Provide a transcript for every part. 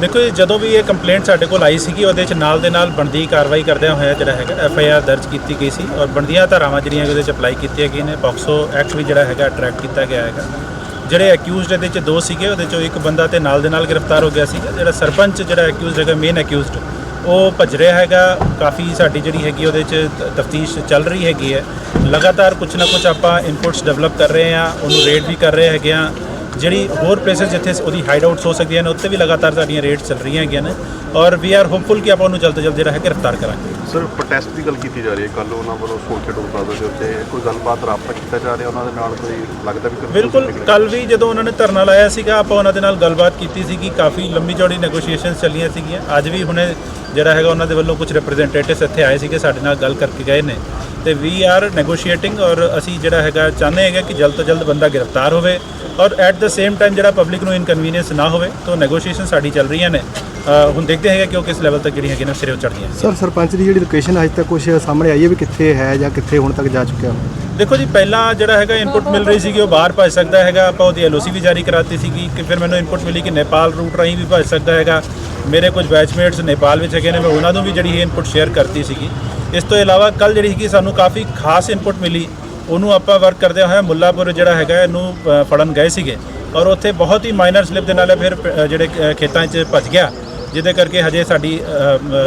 ਦੇਖੋ ਜੀ, ਜਦੋਂ ਵੀ ਇਹ ਕੰਪਲੇਂਟ ਸਾਡੇ ਕੋਲ ਆਈ ਸੀਗੀ, ਉਹਦੇ ਚ ਨਾਲ ਦੇ ਨਾਲ ਬਣਦੀ ਕਾਰਵਾਈ ਕਰਦਿਆਂ ਹੋਇਆ ਜਿਹੜਾ ਹੈਗਾ ਐਫ ਆਈ ਆਰ ਦਰਜ ਕੀਤੀ ਗਈ ਸੀ ਔਰ ਬਣਦੀਆਂ ਧਾਰਾਵਾਂ ਜਿਹੜੀਆਂ ਉਹਦੇ ਚ ਅਪਲਾਈ ਕੀਤੀਆਂ ਗਈਆਂ ਨੇ। ਪੌਕਸੋ ਐਕਟ ਵੀ ਜਿਹੜਾ ਹੈਗਾ ਅਟਰੈਕਟ ਕੀਤਾ ਗਿਆ ਹੈਗਾ। ਜਿਹੜੇ ਅਕਿਊਜ਼ਡ ਇਹਦੇ ਚ ਦੋ ਸੀਗੇ, ਉਹਦੇ ਚੋਂ ਇੱਕ ਬੰਦਾ ਤੇ ਨਾਲ ਦੇ ਨਾਲ ਗ੍ਰਿਫਤਾਰ ਹੋ ਗਿਆ ਸੀਗਾ। ਜਿਹੜਾ ਸਰਪੰਚ ਜਿਹੜਾ ਅਕਿਊਜ਼ਡ ਹੈਗਾ ਮੇਨ ਅਕਿਊਜ਼ਡ ਉਹ ਭੱਜ ਰਿਹਾ ਹੈਗਾ। ਕਾਫੀ ਸਾਡੀ ਜਿਹੜੀ ਹੈਗੀ, ਉਹਦੇ ਚ ਤਫਤੀਸ਼ ਚੱਲ ਰਹੀ ਹੈਗੀ ਹੈ। ਲਗਾਤਾਰ ਕੁਝ ਨਾ ਕੁਝ ਆਪਾਂ ਇਨਪੁਟਸ ਡਿਵੈਲਪ ਕਰ ਰਹੇ ਹਾਂ, ਉਹਨੂੰ ਰੇਡ ਵੀ ਕਰ ਰਹੇ ਹੈਗੇ ਆ ਜਿਹੜੀ ਹੋਰ ਪਲੇਸਸ ਜਿੱਥੇ ਉਹਦੀ ਹਾਈਡ ਆਊਟਸ ਹੋ ਸਕਦੀਆਂ ਨੇ ਉੱਥੇ ਵੀ ਲਗਾਤਾਰ ਸਾਡੀਆਂ ਰੇਡ ਚੱਲ ਰਹੀਆਂ ਹੈਗੀਆਂ ਨੇ ਔਰ ਵੀ ਆਰ ਹੋਪਫੁਲ ਕਿ ਆਪਾਂ ਉਹਨੂੰ ਜਲਦ ਤੋਂ ਜਲਦ ਜਿਹੜਾ ਹੈ ਗ੍ਰਿਫਤਾਰ ਕਰਾਂਗੇ। ਸਰ ਪ੍ਰੋਟੈਸਟ ਦੀ ਗੱਲ ਕੀਤੀ ਜਾ ਰਹੀ ਹੈ। ਕੱਲ ਉਹਨਾਂ ਵੱਲੋਂ ਟੋਲ ਪਲਾਜ਼ਾ ਦੇ ਉੱਤੇ ਕੋਈ ਗੱਲਬਾਤ ਰਾਬਤਾ ਕੀਤਾ ਜਾ ਰਿਹਾ ਉਹਨਾਂ ਦੇ ਨਾਲ? ਕੋਈ ਲੱਗਦਾ ਵੀ ਬਿਲਕੁਲ ਕੱਲ ਵੀ ਜਦੋਂ ਉਹਨਾਂ ਨੇ ਧਰਨਾ ਲਾਇਆ ਸੀਗਾ ਆਪਾਂ ਉਹਨਾਂ ਦੇ ਨਾਲ ਗੱਲਬਾਤ ਕੀਤੀ ਸੀਗੀ। ਕਾਫੀ ਲੰਮੀ ਚੌੜੀ ਨੈਗੋਸ਼ੀਏਸ਼ਨਸ ਚੱਲੀਆਂ ਸੀਗੀਆਂ। ਅੱਜ ਵੀ ਹੁਣੇ ਜਿਹੜਾ ਹੈਗਾ ਉਹਨਾਂ ਦੇ ਵੱਲੋਂ ਕੁਝ ਰਿਪਰੈਜ਼ੈਂਟੇਟਿਵਸ ਇੱਥੇ ਆਏ ਸੀਗੇ ਸਾਡੇ ਨਾਲ ਗੱਲ ਕਰਕੇ ਗਏ ਨੇ। ਤੇ ਵੀ ਆਰ ਨੈਗੋਸ਼ੀਏਟਿੰਗ ਔਰ ਅਸੀਂ ਜਿਹੜਾ ਹੈਗਾ ਚਾਹੁੰਦੇ ਹੈਗੇ ਕਿ ਜਲਦ ਤੋਂ ਜਲਦ ਬੰਦਾ ਗ੍ਰਿਫਤਾਰ ਹੋਵੇ। ਔਰ ਐਟ ਦ ਸੇਮ ਟਾਈਮ ਜਿਹੜਾ ਪਬਲਿਕ ਨੂੰ ਇਨਕਨਵੀਨੀਅੰਸ ਨਾ ਹੋਵੇ ਤਾਂ ਨੈਗੋਸ਼ੀਏਸ਼ਨ ਸਾਡੀ ਚੱਲ ਰਹੀਆਂ ਨੇ। ਹੁਣ ਦੇਖਦੇ ਹੈਗੇ ਕਿ ਉਹ ਕਿਸ ਲੈਵਲ ਤੱਕ ਜਿਹੜੀਆਂ ਹੈਗੀਆਂ ਸਿਰੇ ਚੜ੍ਹਦੀਆਂ ਸਰ ਸਰਪੰਚ ਦੀ ਜਿਹੜੀ ਲੋਕੇਸ਼ਨ ਅੱਜ ਤੱਕ ਕੁਝ ਸਾਹਮਣੇ ਆਈ ਹੈ ਵੀ ਕਿੱਥੇ ਹੈ ਜਾਂ ਕਿੱਥੇ ਹੁਣ ਤੱਕ ਜਾ ਚੁੱਕਿਆ? ਦੇਖੋ ਜੀ ਪਹਿਲਾਂ ਜਿਹੜਾ ਹੈਗਾ ਇਨਪੁਟ ਮਿਲ ਰਹੀ ਸੀਗੀ ਉਹ ਬਾਹਰ ਭੱਜ ਸਕਦਾ ਹੈਗਾ। ਆਪਾਂ ਉਹਦੀ ਐਲਓਸੀ ਵੀ ਜਾਰੀ ਕਰਾਤੀ ਸੀਗੀ ਕਿ ਫਿਰ ਮੈਨੂੰ ਇਨਪੁਟ ਮਿਲੀ ਕਿ ਨੇਪਾਲ ਰੂਟ ਰਾਹੀਂ ਵੀ ਭੱਜ ਸਕਦਾ ਹੈਗਾ। ਮੇਰੇ ਕੁਝ ਬੈਚਮੇਟਸ ਨੇਪਾਲ ਵਿੱਚ ਹੈਗੇ ਨੇ ਮੈਂ ਉਹਨਾਂ ਨੂੰ ਵੀ ਜਿਹੜੀ ਇਨਪੁਟ ਸ਼ੇਅਰ ਕਰਤੀ ਸੀਗੀ। ਇਸ ਤੋਂ ਇਲਾਵਾ ਕੱਲ ਜਿਹੜੀ ਸੀਗੀ ਸਾਨੂੰ ਕਾਫੀ ਖਾਸ ਇਨਪੁਟ ਮਿਲੀ। ਉਹਨੂੰ ਆਪਾਂ ਵਰਕ ਕਰਦੇ ਹੋਏ ਮੁੱਲਾਪੁਰ ਜਿਹੜਾ ਹੈਗਾ ਇਹਨੂੰ ਫੜਨ ਗਏ ਸੀਗੇ। ਔਰ ਉੱਥੇ ਬਹੁਤ ਹੀ ਮਾਈਨਰ ਸਲਿਪ ਦੇ ਨਾਲ ਫਿਰ ਜਿਹੜੇ ਖੇਤਾਂ 'ਚ ਭੱਜ ਗਿਆ। ਜਿਹਦੇ ਕਰਕੇ ਹਜੇ ਸਾਡੀ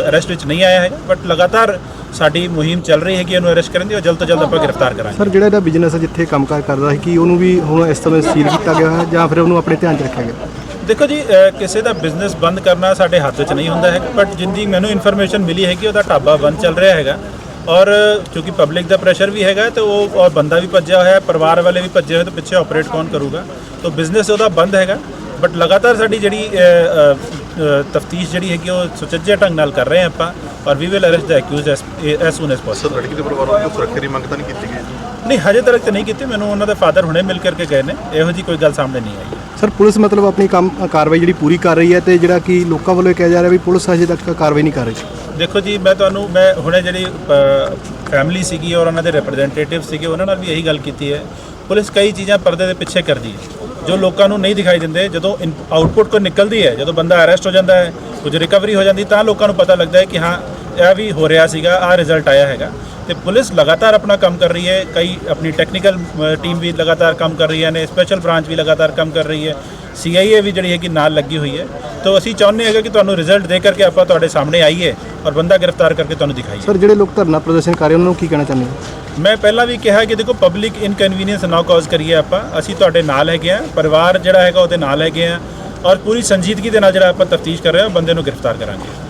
ਅਰੈਸਟ ਵਿੱਚ ਨਹੀਂ ਆਇਆ ਹੈ। ਬਟ ਲਗਾਤਾਰ ਸਾਡੀ ਮੁਹਿੰਮ ਚੱਲ ਰਹੀ ਹੈ ਕਿ ਇਹਨੂੰ ਅਰੈਸਟ ਕਰਨ ਦੀ ਔਰ ਜਲਦ ਤੋਂ ਜਲਦ ਆਪਾਂ ਗ੍ਰਿਫਤਾਰ ਕਰਾਂਗੇ। ਸਰ ਜਿਹੜਾ ਇਹਦਾ ਬਿਜ਼ਨਸ ਹੈ ਜਿੱਥੇ ਕੰਮਕਾਰ ਕਰਦਾ ਸੀ ਕੀ ਉਹਨੂੰ ਵੀ ਹੁਣ ਇਸ ਸਮੇਂ ਸੀਲ ਕੀਤਾ ਗਿਆ ਹੈ ਜਾਂ ਫਿਰ ਉਹਨੂੰ ਆਪਣੇ ਧਿਆਨ 'ਚ ਰੱਖਿਆ ਗਿਆ? ਦੇਖੋ ਜੀ ਕਿਸੇ ਦਾ ਬਿਜ਼ਨਸ ਬੰਦ ਕਰਨਾ ਸਾਡੇ ਹੱਥ ਵਿੱਚ ਨਹੀਂ ਹੁੰਦਾ ਹੈ। ਬਟ ਜਿੰਦੀ ਮੈਨੂੰ ਇਨਫੋਰਮੇਸ਼ਨ ਮਿਲੀ ਹੈ ਕਿ ਉਹਦਾ ਢਾਬਾ ਬੰਦ ਚੱਲ ਰਿਹਾ ਹੈਗਾ। ਔਰ ਕਿਉਂਕਿ ਪਬਲਿਕ ਦਾ ਪ੍ਰੈਸ਼ਰ ਵੀ ਹੈਗਾ ਤੇ ਉਹ ਔਰ ਬੰਦਾ ਵੀ ਭੱਜਿਆ ਹੋਇਆ ਹੈ ਪਰਿਵਾਰ ਵਾਲੇ ਵੀ ਭੱਜੇ ਹੋਏ ਤੇ ਪਿੱਛੇ ਆਪਰੇਟ ਕੌਣ ਕਰੂਗਾ? ਤਾਂ ਬਿਜ਼ਨਸ ਉਹਦਾ ਬੰਦ ਹੈਗਾ ਬਟ ਲਗਾਤਾਰ ਸਾਡੀ ਜਿਹੜੀ ਤਫਤੀਸ਼ ਜਿਹੜੀ ਹੈਗੀ ਉਹ ਸੁਚੱਜੇ ਢੰਗ ਨਾਲ ਕਰ ਰਹੇ ਹਾਂ ਆਪਾਂ ਔਰ we will arrest the accused as soon as possible sir ਲੜਕੀ ਦੇ ਪਰਿਵਾਰ ਵੱਲੋਂ ਸੁਰੱਖਿਆ ਦੀ ਮੰਗ ਤਾਂ ਨਹੀਂ ਕੀਤੀ ਗਈ? ਨਹੀਂ ਹਜੇ ਤੱਕ ਤਾਂ ਨਹੀਂ ਕੀਤੀ ਮੈਨੂੰ ਉਹਨਾਂ ਦੇ ਫਾਦਰ ਹੁਣੇ ਮਿਲ ਕਰਕੇ ਗਏ ਨੇ ਇਹੋ ਜੀ ਕੋਈ ਗੱਲ ਸਾਹਮਣੇ ਨਹੀਂ ਆਈ। ਸਰ ਪੁਲਿਸ ਮਤਲਬ ਆਪਣੀ ਕੰਮ ਕਾਰਵਾਈ ਜਿਹੜੀ ਪੂਰੀ ਕਰ ਰਹੀ ਹੈ ਤੇ ਜਿਹੜਾ ਕਿ ਲੋਕਾਂ ਵੱਲੋਂ ਇਹ ਕਿਹਾ ਜਾ ਰਿਹਾ ਵੀ ਪੁਲਿਸ ਅਜੇ ਤੱਕ ਕਾਰਵਾਈ ਨਹੀਂ ਕਰ ਰਹੀ। ਦੇਖੋ ਜੀ, ਮੈਂ ਤੁਹਾਨੂੰ ਮੈਂ ਹੁਣੇ ਜਿਹੜੀ ਫੈਮਿਲੀ ਸੀਗੀ ਔਰ ਉਹਨਾਂ ਦੇ ਰਿਪਰੈਜ਼ੈਂਟੇਟਿਵ ਸੀਗੇ, ਉਹਨਾਂ ਨਾਲ ਵੀ ਇਹੀ ਗੱਲ ਕੀਤੀ ਹੈ। ਪੁਲਿਸ ਕਈ ਚੀਜ਼ਾਂ ਪਰਦੇ ਦੇ ਪਿੱਛੇ ਕਰਦੀ ਹੈ। ਜੋ ਲੋਕਾਂ ਨੂੰ ਨਹੀਂ ਦਿਖਾਈ ਦਿੰਦੇ, ਜਦੋਂ ਆਊਟਪੁੱਟ ਕੋਈ ਨਿਕਲਦੀ ਹੈ, ਜਦੋਂ ਬੰਦਾ ਅਰੈਸਟ ਹੋ ਜਾਂਦਾ ਹੈ, ਕੁਝ ਰਿਕਵਰੀ ਹੋ ਜਾਂਦੀ, ਤਾਂ ਲੋਕਾਂ ਨੂੰ ਪਤਾ ਲੱਗਦਾ ਹੈ ਕਿ ਹਾਂ, ਇਹ ਵੀ ਹੋ ਰਿਹਾ ਸੀਗਾ, ਆਹ ਰਿਜ਼ਲਟ ਆਇਆ ਹੈਗਾ। ਤੇ ਪੁਲਿਸ ਲਗਾਤਾਰ ਆਪਣਾ ਕੰਮ ਕਰ ਰਹੀ ਹੈ, ਕਈ ਆਪਣੀ ਟੈਕਨੀਕਲ ਟੀਮ ਵੀ ਲਗਾਤਾਰ ਕੰਮ ਕਰ ਰਹੀਆਂ ਨੇ ਸਪੈਸ਼ਲ ਬ੍ਰਾਂਚ ਵੀ ਲਗਾਤਾਰ ਕੰਮ ਕਰ ਰਹੀ ਹੈ ਸੀਆਈਏ ਵੀ ਜਿਹੜੀ ਹੈਗੀ ਨਾਲ ਲੱਗੀ ਹੋਈ ਹੈ। ਤਾਂ ਅਸੀਂ ਚਾਹੁੰਦੇ ਹੈਗੇ ਕਿ ਤੁਹਾਨੂੰ ਰਿਜ਼ਲਟ ਦੇ ਕਰਕੇ ਆਪਾਂ ਤੁਹਾਡੇ ਸਾਹਮਣੇ ਆਈਏ। ਔਰ ਬੰਦਾ ਗ੍ਰਿਫਤਾਰ ਕਰਕੇ ਤੁਹਾਨੂੰ ਦਿਖਾਈਏ ਸਰ ਜਿਹੜੇ ਲੋਕ ਧਰਨਾ ਪ੍ਰਦਰਸ਼ਨ ਕਰ ਰਹੇ ਉਹਨਾਂ ਨੂੰ ਕੀ ਕਹਿਣਾ ਚਾਹੁੰਦੇ ਹੋ? ਮੈਂ ਪਹਿਲਾਂ ਵੀ ਕਿਹਾ ਕਿ ਦੇਖੋ ਪਬਲਿਕ ਇਨਕਨਵੀਨੀਅੰਸ ਨਾ ਕਾਜ਼ ਕਰੀਏ ਆਪਾਂ। ਅਸੀਂ ਤੁਹਾਡੇ ਨਾਲ ਹੈਗੇ ਆ ਪਰਿਵਾਰ ਜਿਹੜਾ ਹੈਗਾ ਉਹਦੇ ਨਾਲ ਹੈਗੇ ਆ ਔਰ ਪੂਰੀ ਸੰਜੀਦਗੀ ਦੇ ਨਾਲ ਜਿਹੜਾ ਆਪਾਂ ਤਫਤੀਸ਼ ਕਰ ਰਹੇ ਹਾਂ ਬੰਦੇ ਨੂੰ ਗ੍ਰਿਫਤਾਰ ਕਰਾਂਗੇ।